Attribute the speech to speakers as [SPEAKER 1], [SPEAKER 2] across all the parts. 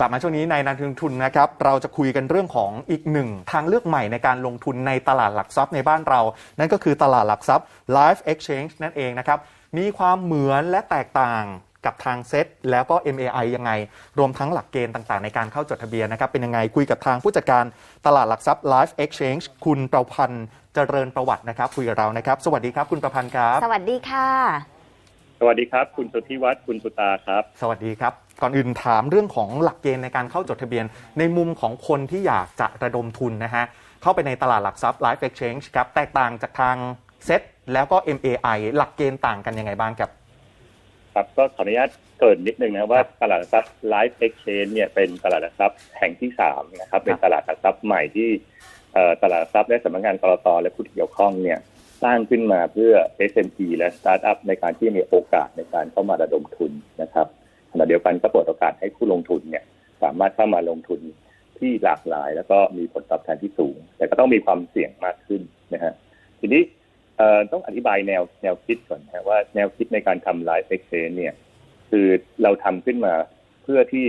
[SPEAKER 1] กลับมาช่วงนี้ในนันทุนทุนนะครับเราจะคุยกันเรื่องของอีกหนึ่งทางเลือกใหม่ในการลงทุนในตลาดหลักทรัพย์ในบ้านเรา นั่นก็คือตลาดหลักทรัพย์ Live Exchange นั่นเองนะครับมีความเหมือนและแตกต่างกับทางเซ็ตแล้วก็ MAI ยังไง รวมทั้งหลักเกณฑ์ต่างๆ ในการเข้าจดทะเบียนนะครับเป็นยังไงคุยกับทางผู้จัดการตลาดหลักทรัพย์ Live Exchange คุณประพันธ์เจริญประวัตินะครับคุยกับเรานะครับสวัสดีครับคุณประพันธ์ครับ
[SPEAKER 2] สวัสดีค่ะ
[SPEAKER 3] สวัสดีครับ คุณสุทธิวัฒน์คุณสุตาครับ
[SPEAKER 1] สวัสดีครับ ก่อนอื่นถามเรื่องของหลักเกณฑ์ในการเข้าจดทะเบียน ในมุมของคนที่อยากจะระดมทุนนะฮะ เข้าไปในตลาดหลักทรัพย์ Live Exchange ครับ แตกต่างจากทางเซ็ตแล้วก็ MAI หลักเกณฑ์ต่างกันยังไงบ้างครับ
[SPEAKER 3] ครับก็ขออนุญาตเกรินนิดนึงนะว่าตลาดหลักทรัพย์ Live Exchange เนี่ยเป็นตลาดหลักทรัพย์แห่งที่สามนะครับเป็นตลาดหลักทรัพย์ใหม่ที่เอ่อตลาดหลักทรัพย์และสำนักงานกรตและผู้ที่เกี่ยวข้องเนี่ยสร้างขึ้นมาเพื่อ SME และสตาร์ทอัพในการที่มีโอกาสในการเข้ามาระดมทุนนะครับข ณะเดียวกันก็เปิดโอกาสให้ผู้ลงทุนเนี่ย สามารถเข้ามาลงทุนที่หลากหลาย แล้วก็มีผลตอบแทนที่สูง แต่ก็ต้องมีความเสี่ยงมากขึ้นนะฮะทีนี้ต้องอธิบายแนวแนวคิดก่อนนะว่าแนวคิดในการทำ Live Exchange เนี่ย คือเราทำขึ้นมาเพื่อที่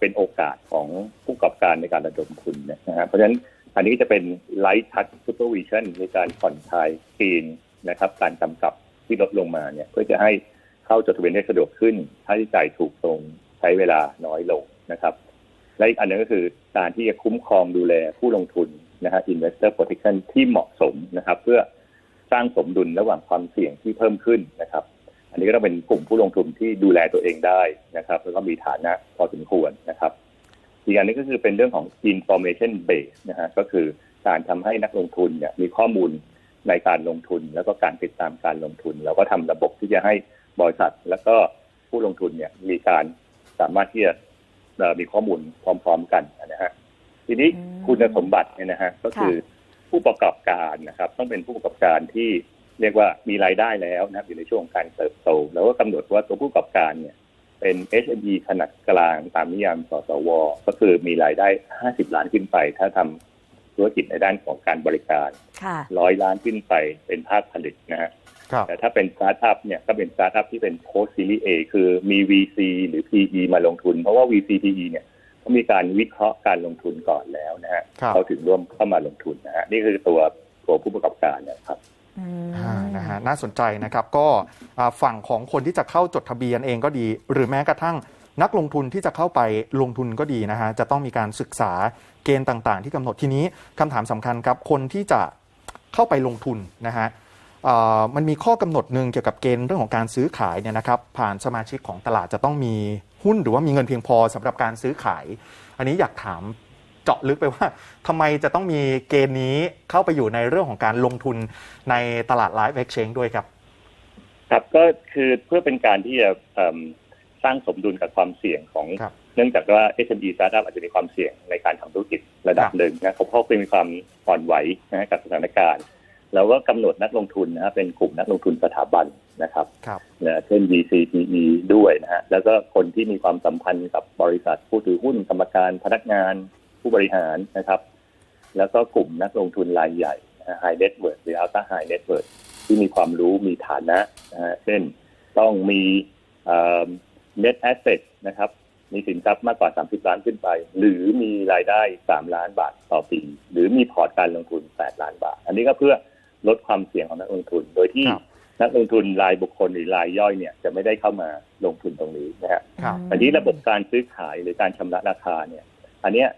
[SPEAKER 3] เป็นโอกาสของผู้ประกอบการในการระดมทุนนะฮะเพราะฉะนั้นอันนี้จะเป็น Light Touch Supervision ในการผ่อนคลายเกณฑ์นะครับ การกำกับที่ลดลงมาเนี่ย เพื่อจะให้ เข้าจดทะเบียนได้สะดวกขึ้นค่าใช้จ่ายถูกตรงใช้เวลาน้อยลงนะครับและอีกอันหนึงก็คือการที่จะคุ้มครองดูแลผู้ลงทุนนะฮะ investor protection ที่เหมาะสมนะครับ เพื่อสร้างสมดุลระหว่างความเสี่ยงที่เพิ่มขึ้นนะครับ อันนี้ก็ต้องเป็นกลุ่มผู้ลงทุนที่ดูแลตัวเองได้นะครับ แล้วก็มีฐานะพอสมควรนะครับ อีกอันนึงก็คือเป็นเรื่องของ information base นะฮะก็คือการทำให้นักลงทุนเนี่ยมีข้อมูลในการลงทุนแล้วก็การติดตามการลงทุน แล้วก็ทำระบบที่จะให้ บริษัท แล้วก็ผู้ลงทุนเนี่ยมีการสามารถที่จะเอ่อมีข้อมูลพร้อม ๆ กันนะฮะทีนี้
[SPEAKER 2] อืม
[SPEAKER 3] คุณสมบัติเนี่ยนะฮะก็คือผู้ประกอบการนะครับ ต้องเป็นผู้ประกอบการที่เรียกว่ามีรายได้แล้วนะครับอยู่ในช่วงของการเติบโต แล้วก็กำหนดว่าตัวผู้ประกอบการเนี่ยเป็น SME ขนาดกลางตามนิยามสสว ก็คือมีรายได้ 50 ล้านขึ้นไป ถ้าทำธุรกิจในด้านของการบริการ
[SPEAKER 2] ค่ะ
[SPEAKER 3] ร้อยล้านขึ้นไปเป็นภาคผลิตนะฮะ
[SPEAKER 1] ครับ
[SPEAKER 3] แต่ถ้าเป็นสตาร์ทอัพเนี่ยก็เป็นสตาร์ทอัพที่เป็น post series A คือมี VC หรือ PE มาลงทุน เพราะว่า VC PE เนี่ยเขามีการวิเคราะห์การลงทุนก่อนแล้วนะฮะ
[SPEAKER 1] ครับ
[SPEAKER 3] เขาถึงร่วมเข้ามาลงทุนนะฮะนี่คือตัวตัวผู้ประกอบการเนะครับ
[SPEAKER 2] อืม
[SPEAKER 1] อ่านะฮะน่าสนใจนะครับก็อ่าฝั่งของคนที่จะเข้าจดทะเบียนเองก็ดี หรือแม้กระทั่งนักลงทุนที่จะเข้าไปลงทุนก็ดีนะฮะจะต้องมีการศึกษาเกณฑ์ต่าง ๆ ที่กำหนดทีนี้คำถามสำคัญครับคนที่จะเข้าไปลงทุนนะฮะอ่า มันมีข้อกำหนดหนึ่งเกี่ยวกับเกณฑ์เรื่องของการซื้อขายเนี่ยนะครับผ่านสมาชิกของตลาดจะต้องมีหุ้นหรือว่ามีเงินเพียงพอสำหรับการซื้อขาย อันนี้อยากถามเจาะลึกไปว่าทำไมจะต้องมีเกณฑ์นี้เข้าไปอยู่ในเรื่องของการลงทุนในตลาด Live Exchange ด้วยครับ
[SPEAKER 3] ครับก็คือเพื่อเป็นการที่จะเอิ่มสร้างสมดุลกับความเสี่ยงของ
[SPEAKER 1] ครับ
[SPEAKER 3] เนื่องจากว่า SME Startup อาจจะมีความเสี่ยงในการทำธุรกิจระดับ
[SPEAKER 1] ครับ
[SPEAKER 3] หนึ่งนะเขาเพราะเป็นมีความอ่อนไหวนะฮะกับสถานการณ์ แล้วก็กำหนดนักลงทุนนะฮะเป็นกลุ่มนักลงทุนสถาบันนะครับ
[SPEAKER 1] ครับ
[SPEAKER 3] นะเช่น VC PE ด้วยนะฮะแล้วก็คนที่มีความสัมพันธ์กับบริษัทผู้ถือหุ้นกรรมการพนักงานผู้บริหารนะครับ แล้วก็กลุ่มนักลงทุนรายใหญ่นะฮะ High Net Worth หรือ Ultra High Net Worth ที่มีความรู้มีฐานะนะฮะเช่นต้องมีเอ่อ net asset นะครับ มีสินทรัพย์มากกว่า 30 ล้านขึ้นไป หรือมีรายได้ 3 ล้านบาทต่อปี หรือมีพอร์ตการลงทุน 8 ล้านบาท อันนี้ก็เพื่อ ลดความเสี่ยงของนักลงทุน โดยที่
[SPEAKER 1] ครับ
[SPEAKER 3] นักลงทุนรายบุคคลหรือรายย่อยเนี่ยจะไม่ได้เข้ามาลงทุนตรงนี้นะฮะ
[SPEAKER 1] ครับ
[SPEAKER 3] อันนี้ระบบการซื้อขายหรือการชำระราคาเนี่ย อันเนี้ย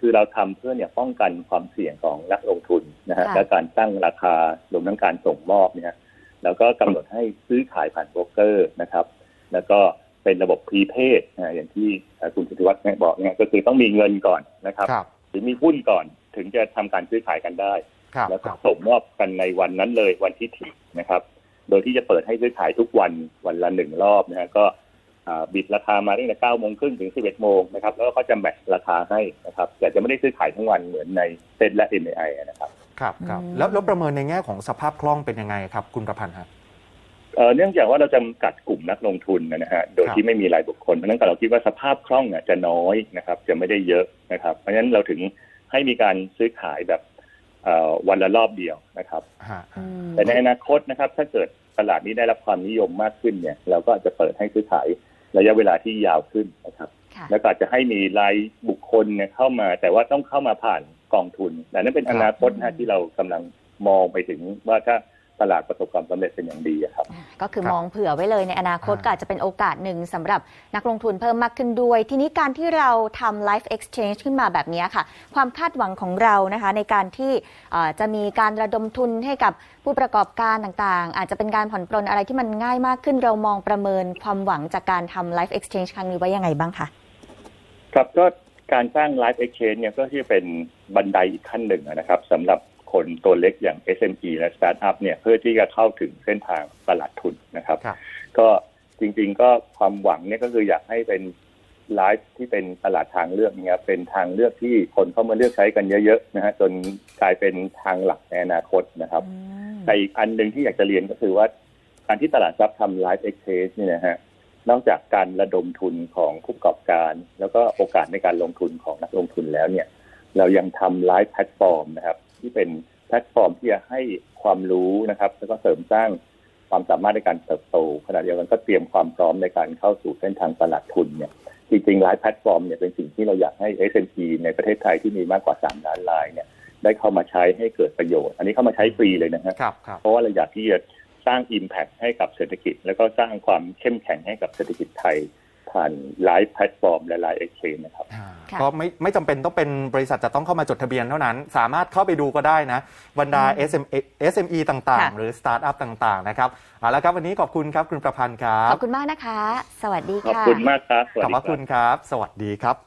[SPEAKER 3] คือเราทำเพื่อเนี่ยป้องกันความเสี่ยงของนักลงทุนนะฮะ
[SPEAKER 2] ค่ะ
[SPEAKER 3] และการตั้งราคารวมทั้งการส่งมอบเนี่ยแล้วก็กำหนดให้ซื้อขายผ่านโบรกเกอร์นะครับ แล้วก็เป็นระบบพรีเพดนะอย่างที่เอ่อคุณสุทธิวัฒน์เนี่ยบอกเนี่ยก็คือต้องมีเงินก่อนนะครับ
[SPEAKER 1] ครับ
[SPEAKER 3] หรือมีหุ้นก่อนถึงจะทำการซื้อขายกันได้
[SPEAKER 1] ครับ
[SPEAKER 3] แล้ว
[SPEAKER 1] ค
[SPEAKER 3] ก็
[SPEAKER 1] รับ
[SPEAKER 3] ส่งมอบกันในวันนั้นเลยวันที่ถินะครับ โดยที่จะเปิดให้ซื้อขายทุกวันวันละหนึ่งรอบนะฮะก็อ่าบิดราคามาตั้งแต่เก้าโมงครึ่งถึงสิบเอ็ดโมงนะครับ แล้วก็เขาจะแมทช์ราคาให้นะครับแต่จะไม่ได้ซื้อขายทั้งวันเหมือนในเซ็นและ MAI นะครับ
[SPEAKER 1] ครับครับ
[SPEAKER 2] อืม
[SPEAKER 1] แล้วแล้วประเมินในแง่ของสภาพคล่องเป็นยังไงครับ คุณประพันธ์ครับ
[SPEAKER 3] เอ่อเนื่องจากว่าเราจำกัดกลุ่มนักลงทุนนะฮะโดย
[SPEAKER 1] ครับ
[SPEAKER 3] ที่ไม่มีรายบุคคลเพราะฉะนั้นเราคิดว่าสภาพคล่องอะจะน้อยนะครับ จะไม่ได้เยอะนะครับ เพราะฉะนั้นเราถึงให้มีการซื้อขายแบบเอ่อ วันละรอบเดียวนะครับ
[SPEAKER 1] ฮะ
[SPEAKER 2] อืม
[SPEAKER 3] แต่ในอนาคตนะครับ ถ้าเกิดตลาดนี้ได้รับความนิยมมากขึ้นเนี่ย เราก็อาจจะเปิดให้ซื้อขายระยะเวลาที่ยาวขึ้นนะครับ
[SPEAKER 2] ค่ะ
[SPEAKER 3] แล้วก็อาจจะให้มีรายบุคคลเนี่ยเข้ามา แต่ว่าต้องเข้ามาผ่านกองทุนแต่นั่นเป็น
[SPEAKER 1] ครั
[SPEAKER 3] อบนาคตนะฮะที่เรากำลังมองไปถึงว่าถ้า ตลาดประสบความสำเร็จเป็นอย่างดีอะครับ
[SPEAKER 2] ก็คือ
[SPEAKER 1] ครับ
[SPEAKER 2] มองเผื่อไว้เลยในอนาคต
[SPEAKER 1] อ่า
[SPEAKER 2] ก็อาจจะเป็นโอกาสหนึ่งสำหรับนักลงทุนเพิ่มมากขึ้นด้วย ทีนี้การที่เราทำ Life Exchange ขึ้นมาแบบนี้ค่ะ ความคาดหวังของเรานะคะในการที่เอ่อจะมีการระดมทุนให้กับผู้ประกอบการต่างๆ อาจจะเป็นการผ่อนปลนอะไรที่มันง่ายมากขึ้นเรามองประเมินความหวังจากการทำ Life Exchange ครั้งนี้ไว้ยังไงบ้างคะ
[SPEAKER 3] ครับก็การสร้าง Live Exchange เนี่ยก็ที่เป็นบันไดอีกขั้นหนึ่งนะครับสำหรับ คนตัวเล็กอย่าง SME และ Startup เนี่ยเพื่อที่จะเข้าถึงเส้นทางตลาดทุนนะครับ
[SPEAKER 1] ครับ
[SPEAKER 3] ก็จริง ๆ ก็ความหวังเนี่ยก็คืออยากให้เป็นไลฟ์ที่เป็นตลาดทางเลือกเนี่ยเป็นทางเลือกที่คนเข้ามาเลือกใช้กันเยอะๆนะฮะจนกลายเป็นทางหลักในอนาคตนะครับแต่อีกอันหนึ่งที่อยากจะเรียนก็คือว่า การที่ตลาดทรัพย์ทำไลฟ์เอ็กเ e เนี่ยนะฮะนอกจากการระดมทุนของผู้ประกอบการ แล้วก็โอกาสในการลงทุนของนักลงทุนแล้วเนี่ย เรายังทำไลฟ์แพลตฟอร์มนะครับ ที่เป็นแพลตฟอร์มที่จะให้ความรู้นะครับ แล้วก็เสริมสร้างความสามารถในการเติบโตขณะเดียวกันก็เตรียมความพร้อมในการเข้าสู่เส้นทางตลาดทุนเนี่ยจริงๆไลฟ์แพลตฟอร์มเนี่ยเป็นสิ่งที่เราอยากให้ S&P ในประเทศไทยที่มีมากกว่า 3 ล้านรายเนี่ยได้เข้ามาใช้ให้เกิดประโยชน์ อันนี้เข้ามาใช้ฟรีเลยนะฮะ
[SPEAKER 1] ครับครับ
[SPEAKER 3] เพราะว่าเราอยากที่จะสร้าง Impact ให้กับเศรษฐกิจ แล้วก็สร้างความเข้มแข็งให้กับเศรษฐกิจไทย ผ่านไลฟ์แพลตฟอร์มและไลฟ์เอ็กชแนนนะครับ
[SPEAKER 1] อ่า
[SPEAKER 2] ค่ะ
[SPEAKER 1] ก็ไม่ไม่จำเป็นต้องเป็นบริษัทจะต้องเข้ามาจดทะเบียนเท่านั้น สามารถเข้าไปดูก็ได้นะบรรดา SME SME ต่าง
[SPEAKER 2] ค่ะ
[SPEAKER 1] ๆหรือสตาร์ทอัพต่างๆนะครับเอาละครับวันนี้ขอบคุณครับคุณประพันธ์ครั
[SPEAKER 2] ข
[SPEAKER 1] บ
[SPEAKER 2] อบคุณมากนะคะ สวัสดี
[SPEAKER 3] ขอบ
[SPEAKER 2] ค่ะ
[SPEAKER 3] คุณมากครับสวัส
[SPEAKER 1] ขอบ
[SPEAKER 3] ดี
[SPEAKER 1] พระ
[SPEAKER 3] ครั
[SPEAKER 1] คุ
[SPEAKER 3] บ
[SPEAKER 1] ณครับ สวัสดีครับ